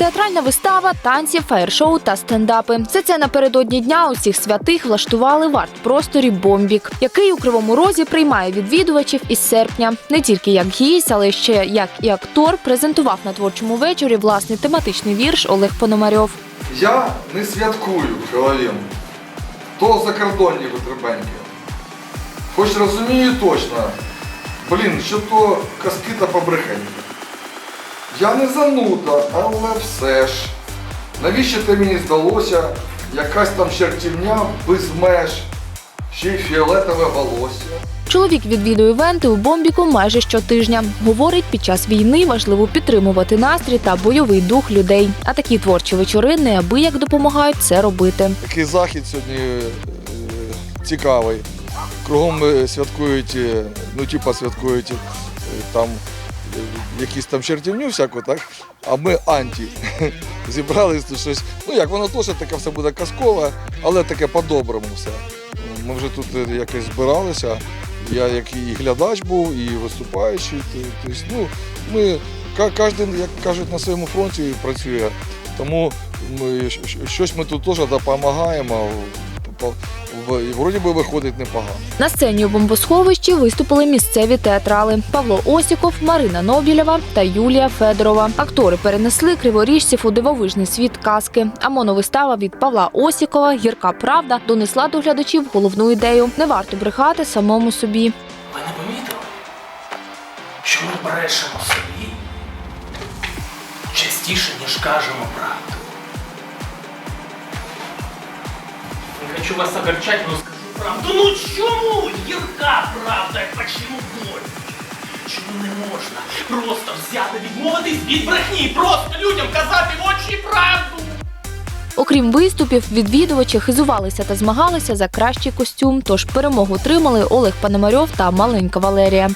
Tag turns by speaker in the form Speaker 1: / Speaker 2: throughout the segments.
Speaker 1: Театральна вистава, танці, фаєр-шоу та стендапи. Все це напередодні дня усіх святих влаштували в арт-просторі Бомбік, який у Кривому Розі приймає відвідувачів із серпня. Не тільки як гість, але ще як і актор презентував на творчому вечорі власний тематичний вірш Олег Пономарьов.
Speaker 2: Я не святкую Хеллоуін. То закордонні витребеньки. Хоч розумію точно, блін, що то казки та побрехеньки. Я не зануда, але все ж. Навіщо те мені здалося? Якась там чертівня без меж, ще й фіолетове волосся.
Speaker 1: Чоловік відвідує івенти у Бомбіку майже щотижня. Говорить, під час війни важливо підтримувати настрій та бойовий дух людей. А такі творчі вечори неабияк допомагають це робити.
Speaker 2: Такий захід сьогодні е, цікавий. Кругом е, святкують, е, ну типа святкують е, там якісь там чертівню всяку, так? А ми анті. Зібрались тут щось. Ну як воно теж таке все буде казкове, але таке по-доброму все. Ми вже тут е, якось збиралися. Я як і глядач був, і виступаючий. Т- Тобто, ну, ми кожен, як кажуть, на своєму фронті працює. Тому ми, щось ми тут теж допомагаємо. І Вроді би виходить непогано.
Speaker 1: На сцені у бомбосховищі виступили місцеві театрали Павло Осіков, Марина Нобілєва та Юлія Федорова. Актори перенесли криворіжців у дивовижний світ казки. А моновистава від Павла Осікова Гірка правда донесла до глядачів головну ідею: не варто брехати самому собі.
Speaker 3: Ви не помітили, що ми брешемо собі частіше, ніж кажемо правду. Не хочу вас огорчать, но скажу правду. Ну чому? Гірка правда, почему боль? Чому не можна просто взяти, відмовитись від брехні, просто людям казати в очі правду?
Speaker 1: Окрім виступів, відвідувачі хизувалися та змагалися за кращий костюм. Тож перемогу отримали Олег Пономарьов та маленька Валерія.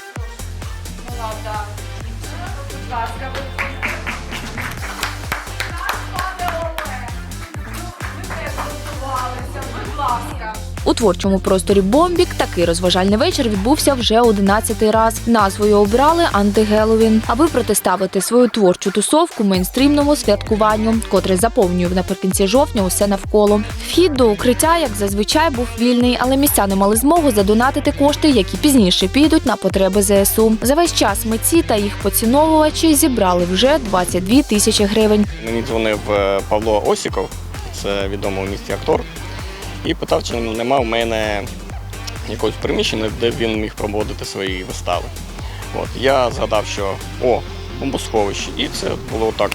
Speaker 1: У творчому просторі Бомбік такий розважальний вечір відбувся вже 11-й раз. Назвою обрали антигеловін, аби протиставити свою творчу тусовку мейнстрімному святкуванню, котре заповнює наприкінці жовтня усе навколо. Вхід до укриття, як зазвичай, був вільний, але містяни мали змогу задонатити кошти, які пізніше підуть на потреби ЗСУ. За весь час митці та їх поціновувачі зібрали вже 22 тисячі гривень.
Speaker 4: Мені дзвонив е, Павло Осіков, це відомий у місті актор, і питав, чи нема в мене якогось приміщення, де він міг проводити свої вистави. От, я згадав, що о, бомбосховище, і це було так.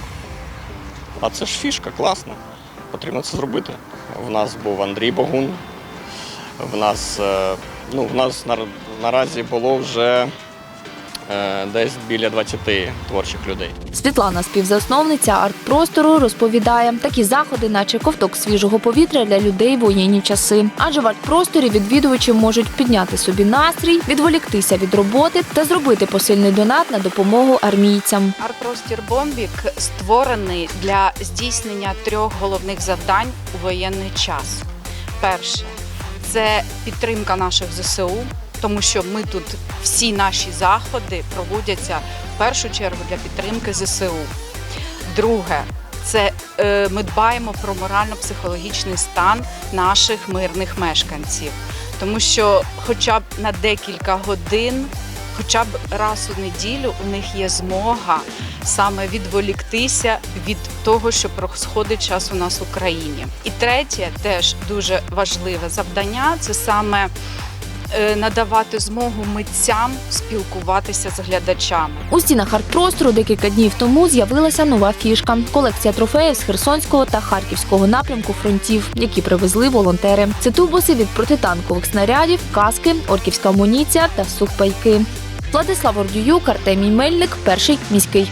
Speaker 4: А це ж фішка, класно. Потрібно це зробити. В нас був Андрій Богун. В нас, е, ну, в нас нар- наразі було вже десь біля 20 творчих людей.
Speaker 1: Світлана, співзасновниця арт-простору, розповідає, такі заходи, наче ковток свіжого повітря для людей в воєнні часи. Адже в арт-просторі відвідувачі можуть підняти собі настрій, відволіктися від роботи та зробити посильний донат на допомогу армійцям.
Speaker 5: Арт-простір Бомбік створений для здійснення трьох головних завдань у воєнний час. Перше це підтримка наших ЗСУ, тому що ми тут всі наші заходи проводяться в першу чергу для підтримки ЗСУ. Друге, це е, ми дбаємо про морально-психологічний стан наших мирних мешканців, тому що, хоча б на декілька годин, хоча б раз у неділю у них є змога саме відволіктися від того, що проходить час у нас в Україні. І третє, теж дуже важливе завдання це саме надавати змогу митцям спілкуватися з глядачами.
Speaker 1: У стінах арт-простору декілька днів тому з'явилася нова фішка колекція трофеїв з Херсонського та Харківського напрямку фронтів, які привезли волонтери. Це тубуси від протитанкових снарядів, каски, орківська амуніція та сухпайки. Владислав Ордююк, Артемій Мельник, перший міський.